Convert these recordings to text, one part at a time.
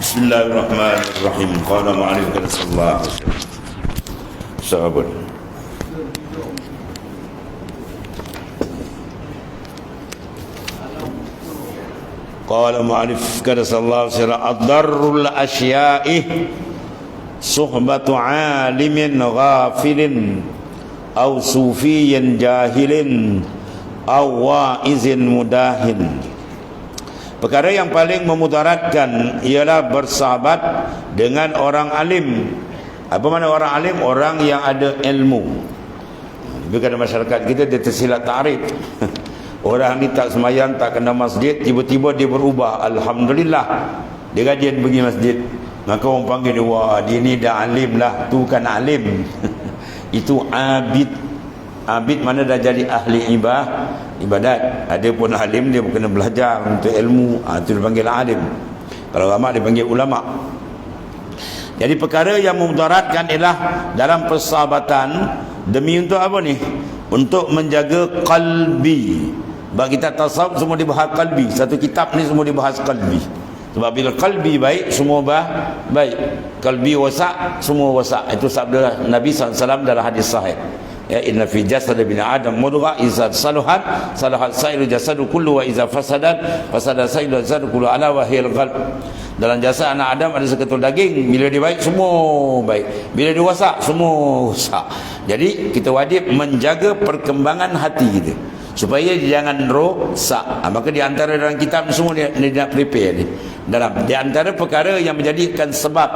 بسم الله الرحمن الرحيم قال معلم صلى الله عليه وسلم صحابة قال معرف كذا صلى الله عليه وسلم أضر الأشياء صحبة عالم غافل أو صوفي جاهل أو واعظ مداهن Perkara yang paling memudaratkan ialah bersahabat dengan orang alim. Apa mana orang alim? Orang yang ada ilmu. Bukan masyarakat kita dia tersilap takrif. Orang ni tak semayang, tak kena masjid, tiba-tiba dia berubah. Alhamdulillah. Dia rajin pergi masjid. Maka orang panggil dia, wah dia ni dah alim lah. Tu kan alim. Itu abid. Abid mana dah jadi ahli ibadah, ibadat. Ada pun alim, dia kena belajar untuk ilmu. Ha, itu dipanggil alim. Kalau ulama dipanggil ulama. Jadi perkara yang memudaratkan ialah dalam persahabatan demi untuk apa ni? Untuk menjaga kalbi. Sebab kita tasawuf semua dibahas kalbi. Satu kitab ni semua dibahas kalbi. Sebab bila kalbi baik, semua bah, baik. Kalbi wasak, semua wasak. Itu sabda Nabi SAW dalam hadis sahih. Ya, inna fi jasad bin adam mudghah iza saluhat salahat sairu jasadu kullu wa iza fasadat fasada sairu jasadu kullu ala wa hiyal qalb dalam jasad anak adam ada seketul daging bila dia baik semua baik. Bila dia wasak semua wasak jadi kita wajib menjaga perkembangan hati kita supaya jangan rosak. Ha, maka di antara dalam kitab semua dia, dia nak prepare ni. Dalam di antara perkara yang menjadikan sebab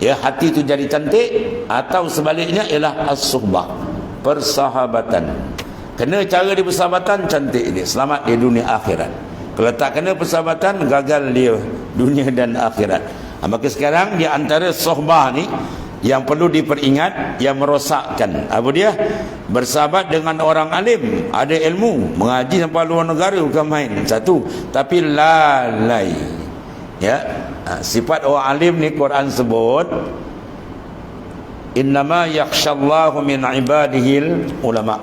ya hati itu jadi cantik atau sebaliknya ialah as-suhbah persahabatan. Kena cara di persahabatan cantik dia. Selamat di dunia akhirat. Kalau tak kena persahabatan gagal dia dunia dan akhirat. Ha, maka sekarang di antara sohbah ni yang perlu diperingat yang merosakkan. Apa dia? Bersahabat dengan orang alim ada ilmu mengaji sampai luar negara bukan main. Satu tapi lalai. Ya? Ha, sifat orang alim ni Quran sebut innama yakhshallahu min ibadihil ulama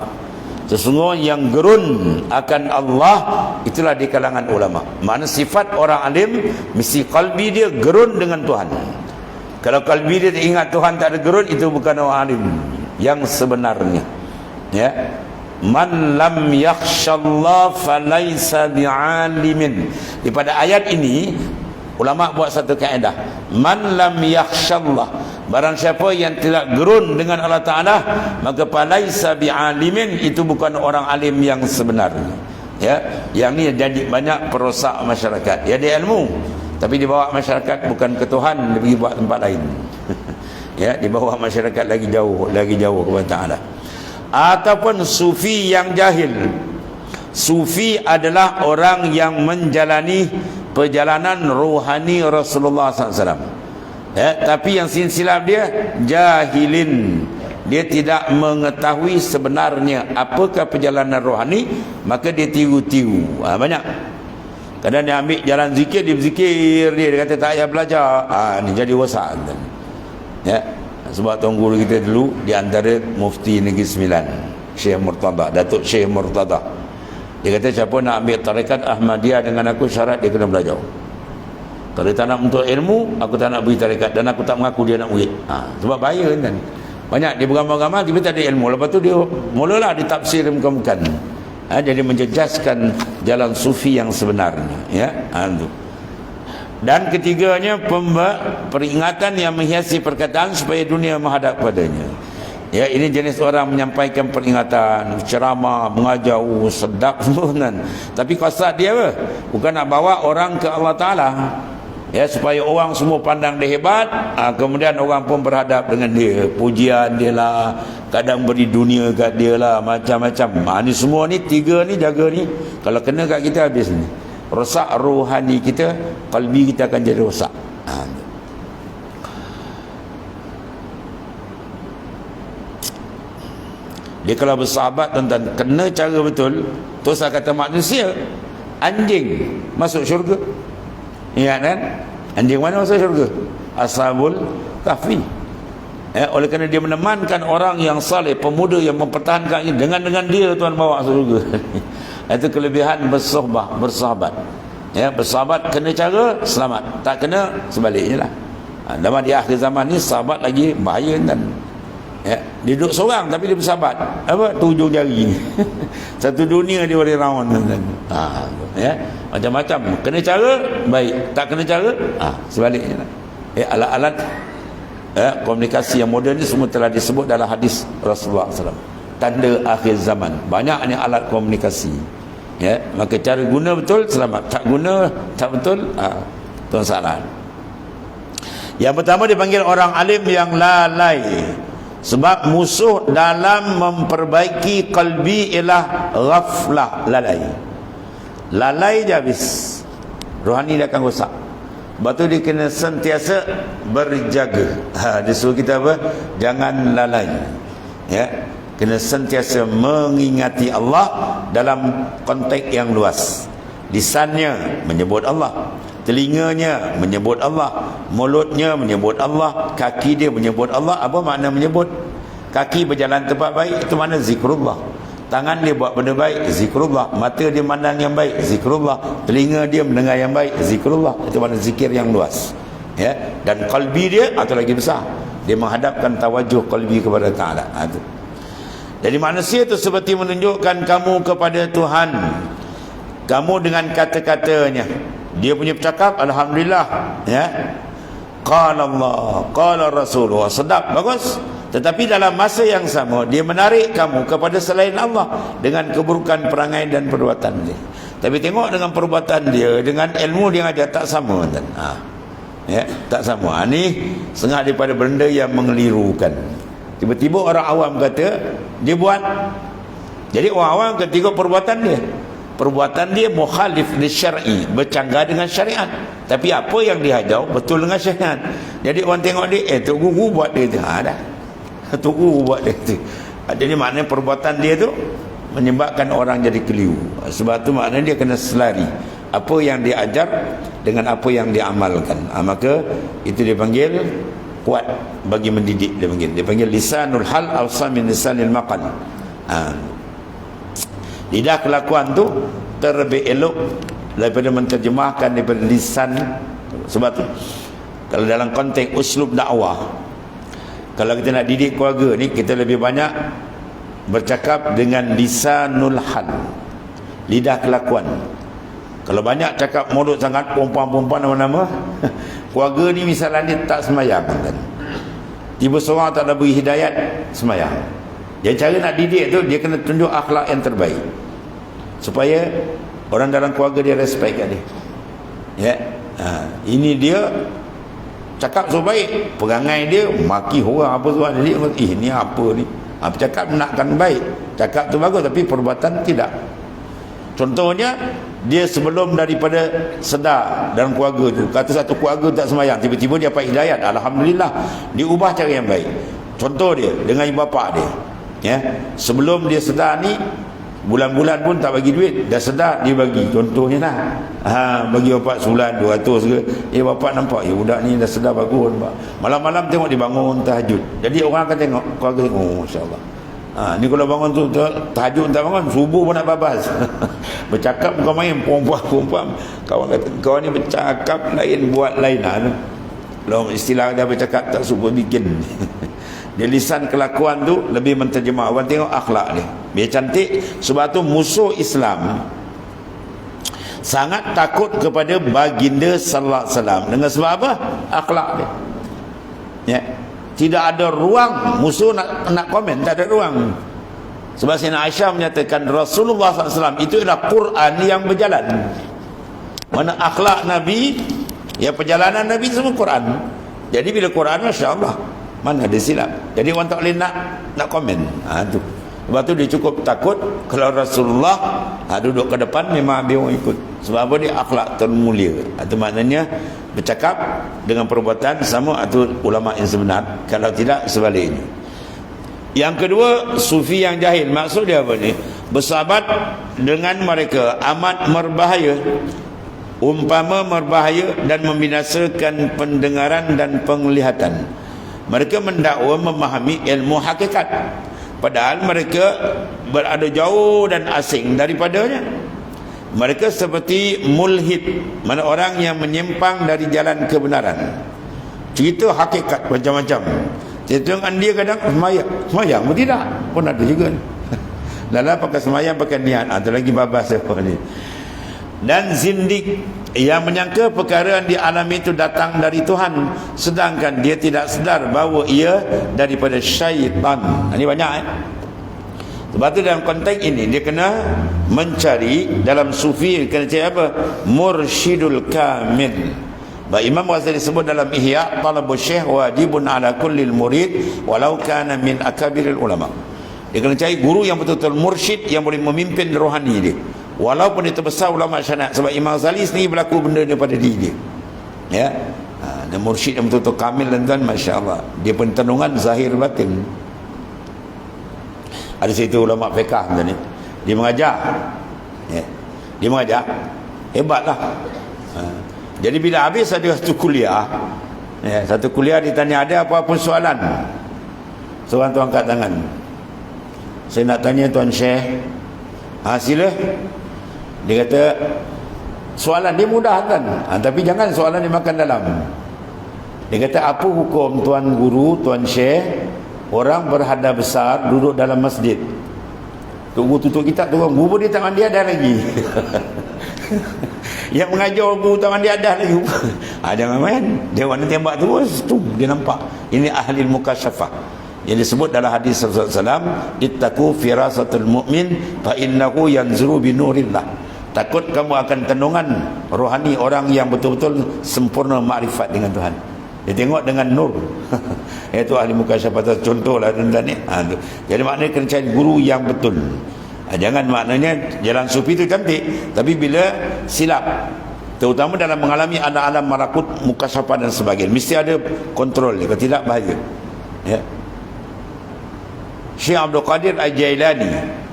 sesungguhnya yang gerun akan Allah itulah di kalangan ulama mana sifat orang alim mesti kalbi dia gerun dengan Tuhan kalau kalbi dia ingat Tuhan tak ada gerun itu bukan orang alim yang sebenarnya. Ya. Man lam yakhshallah falaysa bi'alimin. Di pada ayat ini ulama buat satu kaedah. Man lam yakhshallah barang siapa yang tidak gerun dengan Allah Taala maka falaysa bi'alimin itu bukan orang alim yang sebenarnya. Ya, yang ni jadi banyak perosak masyarakat. Ya dia ilmu tapi dibawa masyarakat bukan ke Tuhan dia pergi buat tempat lain ya dibawa masyarakat lagi jauh lagi jauh kepada Taala ataupun sufi yang jahil sufi adalah orang yang menjalani perjalanan rohani Rasulullah SAW ya tapi yang silap dia jahilin dia tidak mengetahui sebenarnya apakah perjalanan rohani maka dia tiru-tiru ha, banyak Kadang dia ambil jalan zikir, dia berzikir dia. Dia kata tak payah belajar. Ha, ni jadi wasak. Ya. Sebab tuan guru kita dulu, di antara mufti Negeri Sembilan. Syekh Murtada. Datuk Syekh Murtada. Dia kata siapa nak ambil tarikat Ahmadiyah dengan aku syarat dia kena belajar. Kalau dia tak nak untuk ilmu, aku tak nak beri tarikat. Dan aku tak mengaku dia nak murid. Ha, sebab bahaya kan. Banyak dia beramal-amal, tiba tak ada ilmu. Lepas tu dia mulalah ditafsir bukan-bukan ha, jadi menjejaskan jalan sufi yang sebenarnya ya ha, dan ketiganya pemba, peringatan yang menghiasi perkataan supaya dunia menghadap padanya ya ini jenis orang menyampaikan peringatan ceramah mengajar uh, sedap semua kan tapi kasat dia apa bukan nak bawa orang ke Allah Ta'ala ya supaya orang semua pandang dia hebat ha, kemudian orang pun berhadap dengan dia. Pujian dia lah kadang beri dunia kat dia lah macam-macam. Ha, ni semua ni tiga ni jaga ni. Kalau kena kat kita habis ni. Rosak rohani kita kalbi kita akan jadi rosak. Ha, dia kalau bersahabat tentang kena cara betul. Terus kata manusia anjing masuk syurga Ingat kan? Anjing mana masuk syurga? Ashabul kahfi. Ya, oleh kerana dia menemankan orang yang saleh, pemuda yang mempertahankan ini dengan dengan dia Tuhan bawa syurga. Itu kelebihan bersohbah, bersahabat. ya bersahabat kena cara selamat tak kena sebaliknya lah ha, di akhir zaman ni sahabat lagi bahaya kan ya dia duduk seorang tapi dia bersahabat. Apa? Tujuh jari. Satu dunia dia boleh rawan ha, ya. Macam-macam. Kena cara baik. Tak kena cara ha, sebaliknya lah. Ya alat-alat ya, komunikasi yang moden ni semua telah disebut dalam hadis Rasulullah SAW tanda akhir zaman. Banyaknya alat komunikasi. Ya maka cara guna betul selamat. Tak guna tak betul ah tuan salah. Yang pertama dipanggil orang alim yang lalai sebab musuh dalam memperbaiki kalbi ialah ghaflah lalai. Lalai je habis. Rohani dia akan rosak. Sebab tu dia kena sentiasa berjaga. Ha, dia suruh kita apa? Jangan lalai. Ya kena sentiasa mengingati Allah dalam konteks yang luas. Lisannya menyebut Allah telinganya menyebut Allah mulutnya menyebut Allah kaki dia menyebut Allah. Apa makna menyebut? Kaki berjalan tempat baik itu makna zikrullah. Tangan dia buat benda baik zikrullah. Mata dia mandang yang baik zikrullah. Telinga dia mendengar yang baik zikrullah. Itu makna zikir yang luas. Ya? Dan kalbi dia atau lagi besar. Dia menghadapkan tawajuh kalbi kepada Ta'ala. Itu ha, jadi manusia itu seperti menunjukkan kamu kepada Tuhan. Kamu dengan kata-katanya. Dia punya bercakap alhamdulillah, ya. Qala Allah, qala Rasulullah. Sedap, bagus. Tetapi dalam masa yang sama dia menarik kamu kepada selain Allah dengan keburukan perangai dan perbuatan dia. Tapi tengok dengan perbuatan dia dengan ilmu dia ada tak sama kan. Ha. Ya, tak sama. Ha, ni setengah daripada benda yang mengelirukan. Tiba-tiba orang awam kata dia buat. Jadi orang awam tengok perbuatan dia. Perbuatan dia mukhalif li syar'i, bercanggah dengan syariat. Tapi apa yang dia hajau betul dengan syariat. Jadi orang tengok dia, eh tok guru buat dia tu. Ha dah. Tok guru buat dia tu. Jadi maknanya perbuatan dia tu menyebabkan orang jadi keliru. Sebab tu maknanya dia kena selari apa yang dia ajar dengan apa yang dia amalkan. Ha, maka itu dipanggil kuat bagi mendidik dia panggil dia panggil lisanul hal awsa min lisanil maqal ha. Lidah kelakuan tu terlebih elok daripada menterjemahkan daripada lisan. Sebab tu kalau dalam konteks uslub dakwah kalau kita nak didik keluarga ni kita lebih banyak bercakap dengan lisanul hal lidah kelakuan. Kalau banyak cakap mulut sangat perempuan-perempuan nama-nama keluarga ni misalnya dia tak semayang kan? tiba seorang tak ada beri hidayat semayang jadi cara nak didik tu dia kena tunjuk akhlak yang terbaik. Supaya orang dalam keluarga dia respect kat dia. Ya. Ha. ini dia cakap so baik. Perangai dia maki orang apa tu dia eh ni apa ni? Ha, cakap nakkan baik. Cakap tu bagus tapi perbuatan tidak. Contohnya dia sebelum daripada sedar dalam keluarga tu kata satu keluarga tak semayang tiba-tiba dia dapat hidayat. Alhamdulillah dia ubah cara yang baik. Contoh dia dengan ibu bapa dia ya. Sebelum dia sedar ni bulan-bulan pun tak bagi duit. Dah sedar dia bagi. Contohnya lah. Ha, bagi bapak sebulan 200 ke. Eh bapak nampak ya budak ni dah sedar bagus malam-malam tengok dia bangun tahajud. Jadi orang akan tengok keluarga oh insyaAllah Ha, ni kalau bangun tu tahajud tak bangun subuh pun nak babas. bercakap kau main perempuan-perempuan. Kawan kata kau ni bercakap lain buat lain. Ha, Long istilah dia bercakap tak subuh bikin. dia lisan kelakuan tu lebih menterjemah. Orang tengok akhlak dia. Dia cantik sebab tu musuh Islam sangat takut kepada baginda sallallahu alaihi wasallam dengan sebab apa? Akhlak dia. Ya. Tidak ada ruang musuh nak nak komen tak ada ruang sebab Sayyidina Aisyah menyatakan Rasulullah SAW itu adalah Quran yang berjalan mana akhlak Nabi ya perjalanan Nabi semua Quran jadi bila Quran Masya Allah mana ada silap. Jadi orang tak boleh nak nak komen. Ha, tu. sebab tu dia cukup takut kalau Rasulullah ha, duduk ke depan memang dia orang ikut. Sebab apa dia? Akhlak termulia. Itu maknanya bercakap dengan perbuatan sama atau ulama yang sebenar. Kalau tidak sebaliknya. Yang kedua sufi yang jahil. Maksud dia apa ni? Bersahabat dengan mereka. Amat berbahaya umpama berbahaya dan membinasakan pendengaran dan penglihatan mereka mendakwa memahami ilmu hakikat. Padahal mereka berada jauh dan asing daripadanya. Mereka seperti mulhid mana orang yang menyimpang dari jalan kebenaran. Cerita hakikat macam-macam. Cerita dengan dia kadang semayang. Semayang pun tidak. Pun ada juga Lala pakai semayang pakai niat? Ada lagi babas siapa ni dan zindik yang menyangka perkara yang dialami itu datang dari Tuhan. Sedangkan dia tidak sedar bahawa ia daripada syaitan. Ini banyak eh? Sebab tu dalam konteks ini dia kena mencari dalam sufi kena cari apa? Mursyidul kamil. Baik Imam Ghazali disebut dalam Ihya talabu syekh wajibun ala kulli murid walau kana min akabiril ulama. Dia kena cari guru yang betul-betul mursyid yang boleh memimpin rohani dia. Walaupun dia terbesar ulama syariat sebab Imam Ghazali sendiri berlaku benda daripada diri dia. Ya. Ha, dan mursyid yang betul-betul kamil dan tuan masya-Allah. Dia pun tenungan zahir batin. Ada situ ulama fiqh ni. Dia mengajar. Ya. Dia mengajar. Hebatlah. Ha. Jadi bila habis ada satu kuliah. Ya, satu kuliah ditanya ada apa-apa soalan. Seorang tu angkat tangan. Saya nak tanya Tuan Syekh. Ha, sila. Dia kata, soalan dia mudah kan? Ha, tapi jangan soalan dia makan dalam. Dia kata, apa hukum Tuan Guru, Tuan Syekh, Orang berhadap besar duduk dalam masjid. Tunggu tutup kitab tu guru dia tangan dia ada lagi. yang mengajar guru tangan dia ada lagi. ha, jangan main. Dia warna tembak terus. Tu dia nampak. Ini ahli mukasyafah. Yang disebut dalam hadis Rasulullah SAW. Ittaku firasatul mu'min. Fa'innahu yanzuru binurillah. Takut kamu akan tenungan rohani orang yang betul-betul sempurna makrifat dengan Tuhan. Dia tengok dengan nur. Itu ahli muka syafat contohlah tuan ni. Ha. Jadi maknanya kena cari guru yang betul. Ha, jangan maknanya jalan sufi itu cantik. Tapi bila silap. Terutama dalam mengalami alam-alam marakut, muka syafat dan sebagainya. Mesti ada kontrol. Kalau tidak bahaya. Ya. Syekh Abdul Qadir Al-Jailani.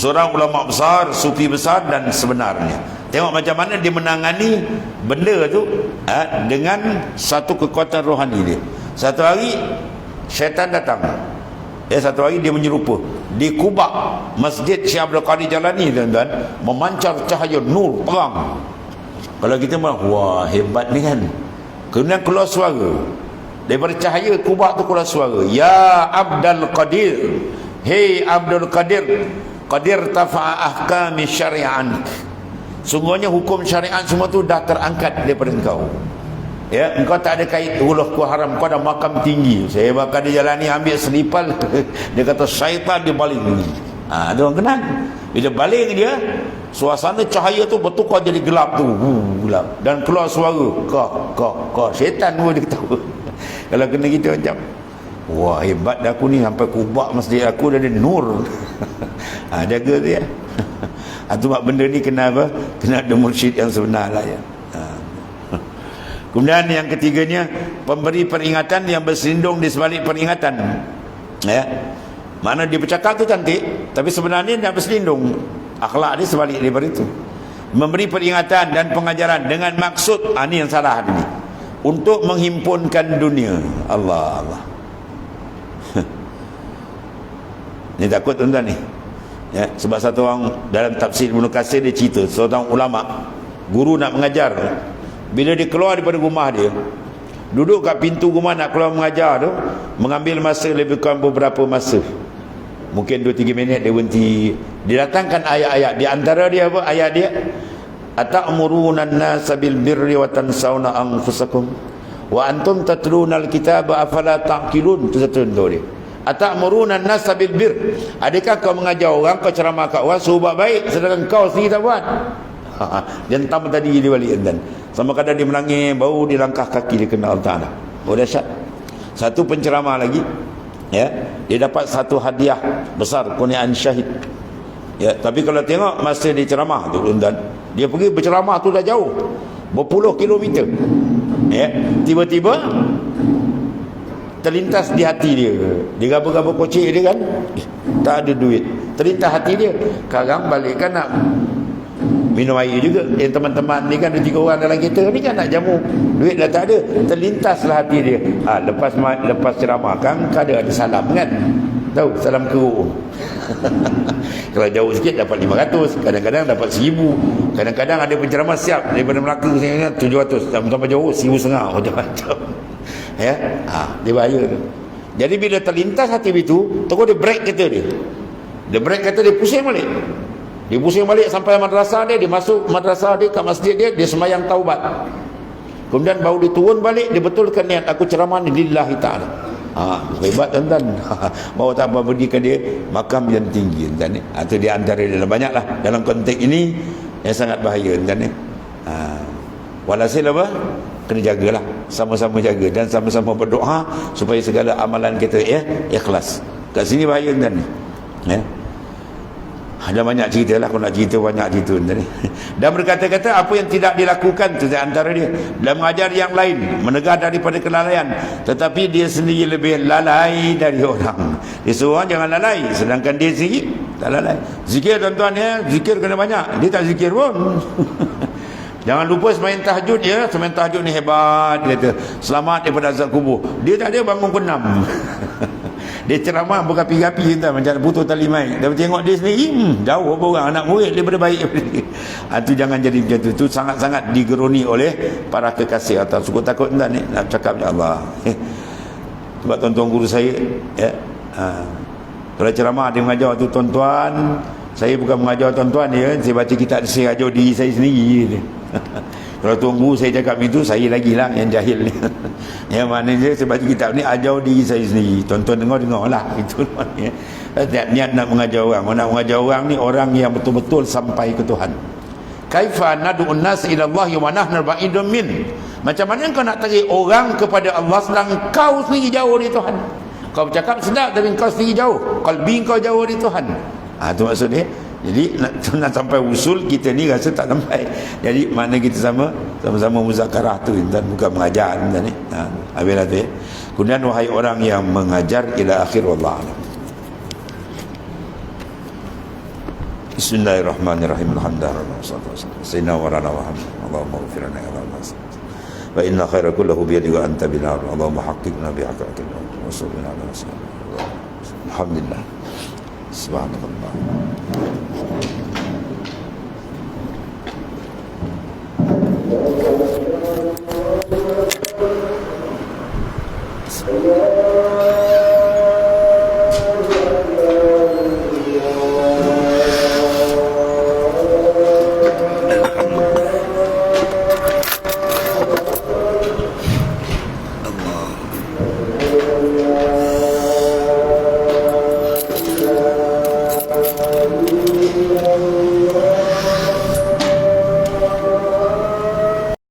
Seorang ulama besar, sufi besar dan sebenarnya. Tengok macam mana dia menangani benda tu ha, dengan satu kekuatan rohani dia. Satu hari syaitan datang. Ya satu hari dia menyerupa di kubak Masjid Syekh Abdul Qadir Jalani tuan-tuan memancar cahaya nur terang. Kalau kita bilang wah hebat ni kan. Kemudian keluar suara. Daripada cahaya kubak tu keluar suara. Ya Abdul Qadir. Hey Abdul Qadir. Qadir tafa'a ahkami syari'an. Sungguhnya hukum syariat semua tu dah terangkat daripada engkau. Ya, engkau tak ada kait huluh ku haram, kau ada makam tinggi. Saya bakal dia jalan ni ambil selipal. dia kata syaitan dia baling ni. Ha, dia orang kenal. Bila baling dia, suasana cahaya tu bertukar jadi gelap tu. Gelap. Dan keluar suara. Kau, kau, kau. Syaitan pun dia ketawa. Kalau kena gitu macam. Wah hebat dah aku ni sampai kubak masjid aku dah ada nur. ha, jaga tu ya. Ha, benda ni kena apa? Kena ada mursyid yang sebenar lah ya. Ha. Kemudian yang ketiganya pemberi peringatan yang berselindung di sebalik peringatan. Ya. Mana dia bercakap tu cantik, tapi sebenarnya dia berselindung. Akhlak dia sebalik daripada itu. Memberi peringatan dan pengajaran dengan maksud, ah ni yang salah ini. Untuk menghimpunkan dunia. Allah Allah. ni takut tuan-tuan ni ya, sebab satu orang dalam tafsir Ibn Qasir dia cerita seorang ulama guru nak mengajar bila dia keluar daripada rumah dia duduk kat pintu rumah nak keluar mengajar tu mengambil masa lebih kurang beberapa masa. Mungkin 2-3 minit dia berhenti. Dia datangkan ayat-ayat. Di antara dia apa? Ayat dia ata'muruna an-nasa bil birri wa tansawna anfusakum wa antum tatluna al-kitaba afala taqilun. Tu satu contoh dia atamuruna an-nasa bil bir adakah kau mengajar orang kau ceramah kat orang suruh buat baik sedangkan kau sendiri tak buat? Dan tamu tadi dia balik dan sama kadang dia menangis baru dia langkah kaki dia kena Allah Taala oh dahsyat. Satu penceramah lagi ya. Dia dapat satu hadiah besar kurniaan syahid. Ya tapi kalau tengok masa dia ceramah tu dan dia pergi berceramah tu dah jauh. Berpuluh kilometer. Ya tiba-tiba terlintas di hati dia. Dia gabung-gabung kocik dia kan? Eh, tak ada duit. Terlintas hati dia. Sekarang balik kan nak minum air juga. Yang teman-teman ni kan ada tiga orang dalam kereta ni kan nak jamu. Duit dah tak ada. Terlintaslah hati dia. Ha, lepas lepas ceramah kan ada ada salam kan? Tahu salam keruk. Kalau jauh sikit dapat 500 kadang-kadang dapat 1000 kadang-kadang ada penceramah siap. Daripada Melaka ke sini 700 sampai jauh 1500 macam-macam ya ha, dia bahaya tu jadi bila terlintas hati itu terus dia break kereta dia dia break kereta dia pusing balik dia pusing balik sampai madrasah dia dia masuk madrasah dia kat masjid dia dia semayang taubat kemudian baru dia turun balik dia betulkan niat aku ceramah ni lillahi ta'ala Ha, hebat tuan-tuan. Bawa apa berikan dia makam yang tinggi tuan ni. Ha, di antara dia banyaklah dalam konteks ini yang sangat bahaya tuan ni. Ha. Walhasil apa? Kena jagalah. Sama-sama jaga dan sama-sama berdoa supaya segala amalan kita ya ikhlas. Kat sini bahaya tuan ni. Ya. Ada banyak cerita lah Kalau nak cerita banyak cerita tadi. Dan berkata-kata apa yang tidak dilakukan Itu antara dia Dan mengajar yang lain Menegah daripada kelalaian Tetapi dia sendiri lebih lalai dari orang Dia suruh jangan lalai Sedangkan dia sendiri tak lalai Zikir tuan-tuan ya Zikir kena banyak Dia tak zikir pun Jangan lupa semain tahajud ya. Semain tahajud ni hebat Dia kata. Selamat daripada azab kubur. Dia tak ada bangun kenam dia ceramah berapi-api entah. Macam putus tali mai dia tengok dia sendiri hmm, jauh apa orang. Anak murid daripada baik. Ha, tu jangan jadi macam tu. Tu sangat-sangat digeruni oleh para kekasih atau suku takut entah ni nak cakap ya Allah. Sebab tuan-tuan guru saya ya ha, kalau ceramah dia mengajar tu tuan-tuan saya bukan mengajar tuan-tuan ya. Saya baca kitab ajar diri saya sendiri Kalau tunggu saya cakap itu Saya lagi lah yang jahil ni Yang mana dia saya baca kitab ni Ajar diri saya sendiri Tonton dengar-dengar lah Itu Niat, niat nak mengajar orang Nak mengajar orang ni Orang yang betul-betul sampai ke Tuhan Kaifa nadu'un nas ila Allah wa nahnu ba'idun min. Macam mana kau nak tarik orang kepada Allah sedang kau sendiri jauh dari Tuhan? Kau bercakap sedap tapi kau sendiri jauh. Kalbi kau jauh dari Tuhan. Ah ha, tu maksud dia. Jadi nak, nak sampai usul kita ni rasa tak sampai. Jadi mana kita sama sama-sama muzakarah tu dan bukan mengajar dan ni. Ha, habis lah tu ya. Kemudian wahai orang yang mengajar ila akhir wallah. Bismillahirrahmanirrahim. Alhamdulillah. Sayyidina wa rana wa hamd. Allahumma ghafir lana ya Allah. Wa inna khaira kullahu bi yadika anta binar. Allahumma haqiqna bi haqqika. Wa sallallahu alaihi wasallam. Alhamdulillah. スワーとか。